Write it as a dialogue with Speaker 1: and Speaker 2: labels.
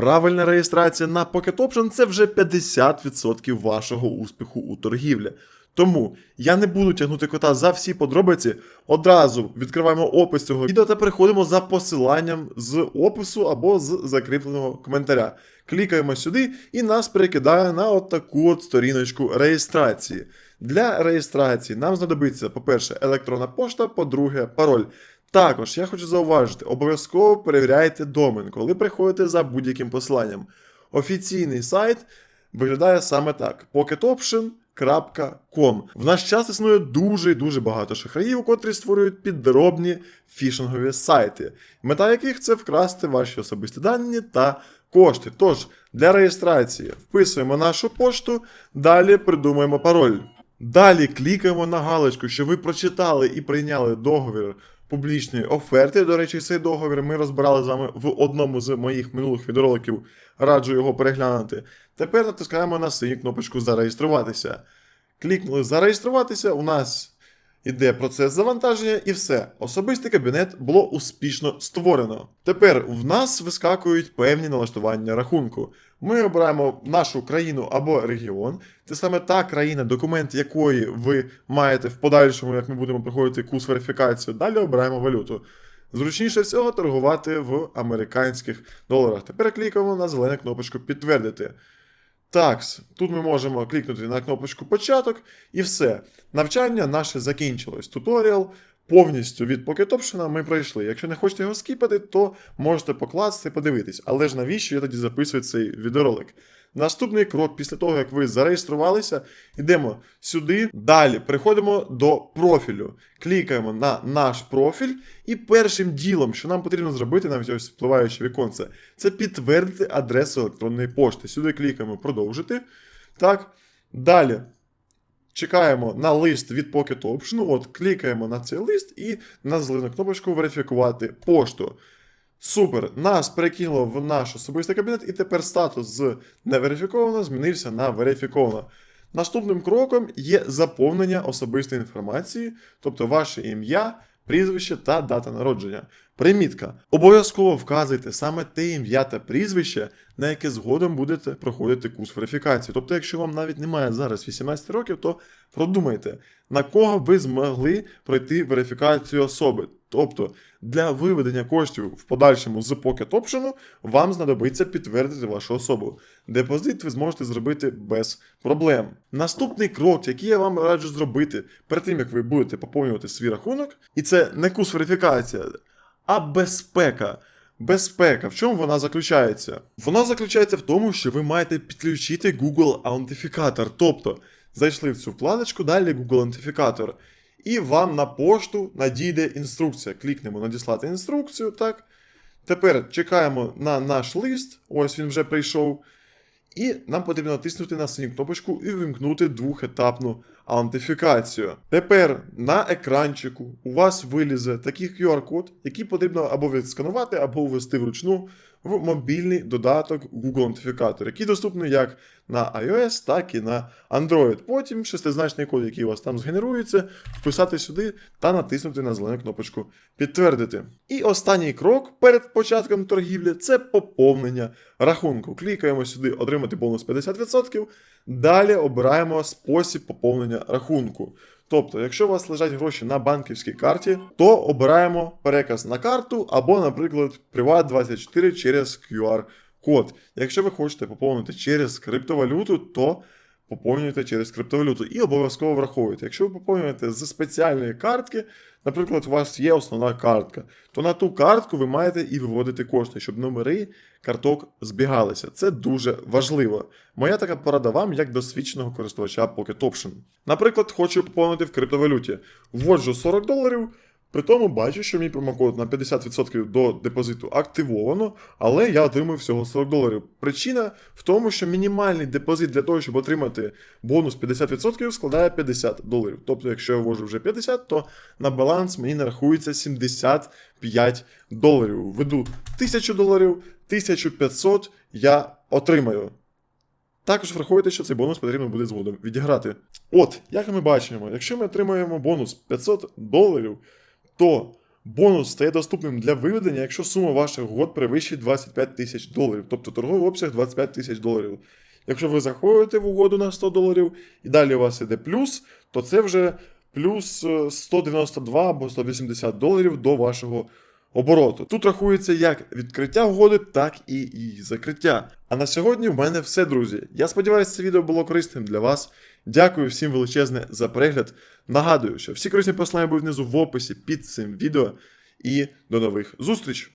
Speaker 1: Правильна реєстрація на Pocket Option – це вже 50% вашого успіху у торгівлі. Тому я не буду тягнути кота за всі подробиці. Одразу відкриваємо опис цього відео та переходимо за посиланням з опису або з закріпленого коментаря. Клікаємо сюди і нас перекидає на от таку от сторіночку реєстрації. Для реєстрації нам знадобиться, по-перше, електронна пошта, по-друге, пароль. Також я хочу зауважити, обов'язково перевіряйте домен, коли приходите за будь-яким посиланням. Офіційний сайт виглядає саме так: pocketoption.com. В наш час існує дуже і дуже багато шахраїв, котрі створюють підробні фішингові сайти, мета яких це вкрасти ваші особисті дані та кошти. Тож для реєстрації вписуємо нашу пошту, далі придумуємо пароль. Далі клікаємо на галочку, що ви прочитали і прийняли договір публічної оферти. До речі, цей договір ми розбирали з вами в одному з моїх минулих відеороликів. Раджу його переглянути. Тепер натискаємо на синю кнопочку Зареєструватися. Клікнули Зареєструватися. У нас іде процес завантаження, і все. Особистий кабінет було успішно створено. Тепер в нас вискакують певні налаштування рахунку. Ми обираємо нашу країну або регіон. Це саме та країна, документ якої ви маєте в подальшому, як ми будемо проходити курс верифікацію. Далі обираємо валюту. Зручніше всього торгувати в американських доларах. Тепер клікаємо на зелену кнопочку Підтвердити. Так, тут ми можемо клікнути на кнопочку Початок і все. Навчання наше закінчилось. Туторіал повністю від Pocket ми пройшли. Якщо не хочете його скіпати, то можете покласти подивитись. Але ж навіщо я тоді записую цей відеоролик? Наступний крок після того, як ви зареєструвалися, йдемо сюди. Далі переходимо до профілю. Клікаємо на наш профіль, і першим ділом, що нам потрібно зробити, навіть ось впливаючи віконце, це підтвердити адресу електронної пошти. Сюди клікаємо продовжити. Так. Далі. Чекаємо на лист від Pocket Option. От, клікаємо на цей лист і на зелену кнопочку верифікувати пошту. Супер, нас перекинуло в наш особистий кабінет, і тепер статус з неверифіковано змінився на верифіковано. Наступним кроком є заповнення особистої інформації, тобто ваше ім'я, прізвище та дата народження. Примітка. Обов'язково вказуйте саме те ім'я та прізвище, на яке згодом будете проходити курс верифікації. Тобто, якщо вам навіть немає зараз 18 років, то продумайте, на кого ви змогли пройти верифікацію особи. Тобто для виведення коштів в подальшому з Pocket Option вам знадобиться підтвердити вашу особу. Депозит ви зможете зробити без проблем. Наступний крок, який я вам раджу зробити перед тим, як ви будете поповнювати свій рахунок, і це не курс верифікація, а безпека. Безпека, в чому вона заключається? Вона заключається в тому, що ви маєте підключити Google аутентифікатор. Тобто зайшли в цю вкладочку, далі Google аутентифікатор. І вам на пошту надійде інструкція. Клікнемо надіслати інструкцію. так. Тепер чекаємо на наш лист. Ось він вже прийшов. І нам потрібно натиснути на синю кнопочку і вимкнути двохетапну аутентифікацію. Тепер на екранчику у вас вилізе такий QR-код, який потрібно або відсканувати, або ввести вручну в мобільний додаток Google Аутентифікатор, який доступний як на iOS, так і на Android. Потім шестизначний код, який у вас там згенерується, вписати сюди та натиснути на зелену кнопочку Підтвердити. І останній крок перед початком торгівлі це поповнення рахунку. Клікаємо сюди Отримати бонус 50%. Далі обираємо спосіб поповнення рахунку. Тобто, якщо у вас лежать гроші на банківській карті, то обираємо переказ на карту або, наприклад, Privat24 через QR-код. Якщо ви хочете поповнити через криптовалюту, то поповнюєте через криптовалюту і обов'язково враховуйте. Якщо ви поповнюєте з спеціальної картки, наприклад, у вас є основна картка, то на ту картку ви маєте і виводити кошти, щоб номери карток збігалися. Це дуже важливо. Моя така порада вам, як досвідченого користувача Pocket Option. Наприклад, хочу поповнити в криптовалюті. Вводжу 40 доларів. При тому бачу, що мій промокод на 50% до депозиту активовано, але я отримую всього 40 доларів. Причина в тому, що мінімальний депозит для того, щоб отримати бонус 50%, складає 50 доларів. Тобто, якщо я ввожу вже 50, то на баланс мені нарахується 75 доларів. Веду 1000 доларів, 1500 я отримаю. Також враховуйте, що цей бонус потрібно буде згодом відіграти. От, як ми бачимо, якщо ми отримаємо бонус 500 доларів, то Бонус стає доступним для виведення, якщо сума ваших угод перевищить 25 тисяч доларів, тобто торговий обсяг 25 тисяч доларів. Якщо ви заходите в угоду на 100 доларів і далі у вас іде плюс, то це вже плюс е, 192 або 180 доларів до вашого обороту. Тут рахується як відкриття угоди, так і її закриття. А на сьогодні в мене все, друзі. Я сподіваюся, це відео було корисним для вас. Дякую всім величезне за перегляд. Нагадую, що всі корисні послання будуть внизу в описі під цим відео. І до нових зустріч!